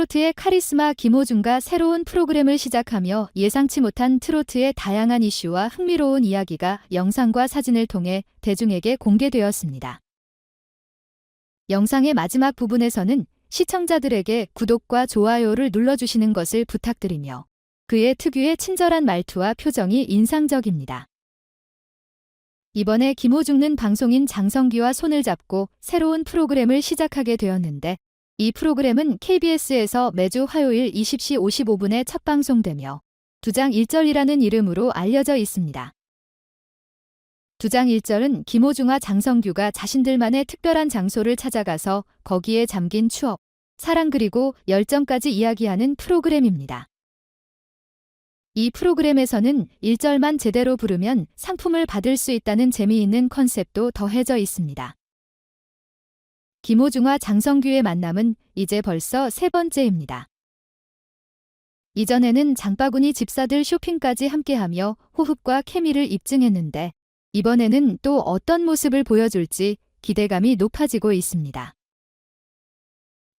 트로트의 카리스마 김호중과 새로운 프로그램을 시작하며 예상치 못한 트로트의 다양한 이슈와 흥미로운 이야기가 영상과 사진을 통해 대중에게 공개되었습니다. 영상의 마지막 부분에서는 시청자들에게 구독과 좋아요를 눌러주시는 것을 부탁드리며 그의 특유의 친절한 말투와 표정이 인상적입니다. 이번에 김호중는 방송인 장성기와 손을 잡고 새로운 프로그램을 시작하게 되었는데 이 프로그램은 KBS에서 매주 화요일 20시 55분에 첫 방송되며 두장 1절이라는 이름으로 알려져 있습니다. 두장 1절은 김호중과 장성규가 자신들만의 특별한 장소를 찾아가서 거기에 잠긴 추억, 사랑 그리고 열정까지 이야기하는 프로그램입니다. 이 프로그램에서는 1절만 제대로 부르면 상품을 받을 수 있다는 재미있는 컨셉도 더해져 있습니다. 김호중과 장성규의 만남은 이제 벌써 세 번째입니다. 이전에는 장바구니 집사들 쇼핑까지 함께하며 호흡과 케미를 입증했는데 이번에는 또 어떤 모습을 보여줄지 기대감이 높아지고 있습니다.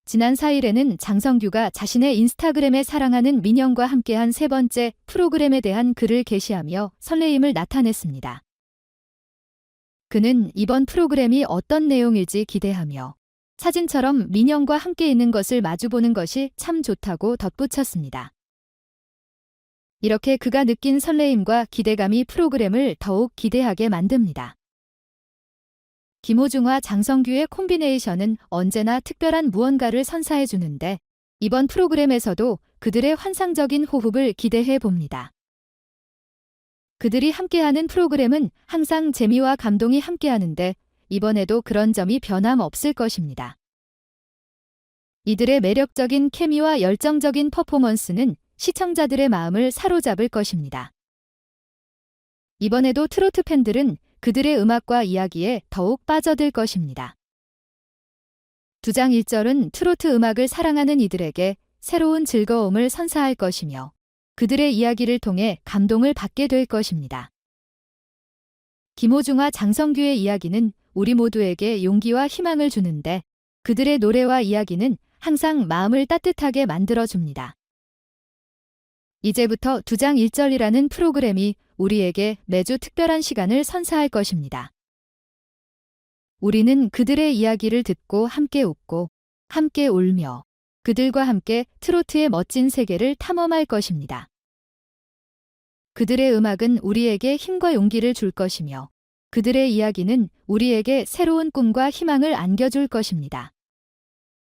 지난 4일에는 장성규가 자신의 인스타그램에 사랑하는 민영과 함께한 세 번째 프로그램에 대한 글을 게시하며 설레임을 나타냈습니다. 그는 이번 프로그램이 어떤 내용일지 기대하며 사진처럼 민영과 함께 있는 것을 마주보는 것이 참 좋다고 덧붙였습니다. 이렇게 그가 느낀 설레임과 기대감이 프로그램을 더욱 기대하게 만듭니다. 김호중과 장성규의 콤비네이션은 언제나 특별한 무언가를 선사해 주는데 이번 프로그램에서도 그들의 환상적인 호흡을 기대해 봅니다. 그들이 함께하는 프로그램은 항상 재미와 감동이 함께하는데 이번에도 그런 점이 변함없을 것입니다. 이들의 매력적인 케미와 열정적인 퍼포먼스는 시청자들의 마음을 사로잡을 것입니다. 이번에도 트로트 팬들은 그들의 음악과 이야기에 더욱 빠져들 것입니다. 두 장 1절은 트로트 음악을 사랑하는 이들에게 새로운 즐거움을 선사할 것이며 그들의 이야기를 통해 감동을 받게 될 것입니다. 김호중과 장성규의 이야기는 우리 모두에게 용기와 희망을 주는데 그들의 노래와 이야기는 항상 마음을 따뜻하게 만들어줍니다. 이제부터 두 장 1절이라는 프로그램이 우리에게 매주 특별한 시간을 선사할 것입니다. 우리는 그들의 이야기를 듣고 함께 웃고 함께 울며 그들과 함께 트로트의 멋진 세계를 탐험할 것입니다. 그들의 음악은 우리에게 힘과 용기를 줄 것이며 그들의 이야기는 우리에게 새로운 꿈과 희망을 안겨줄 것입니다.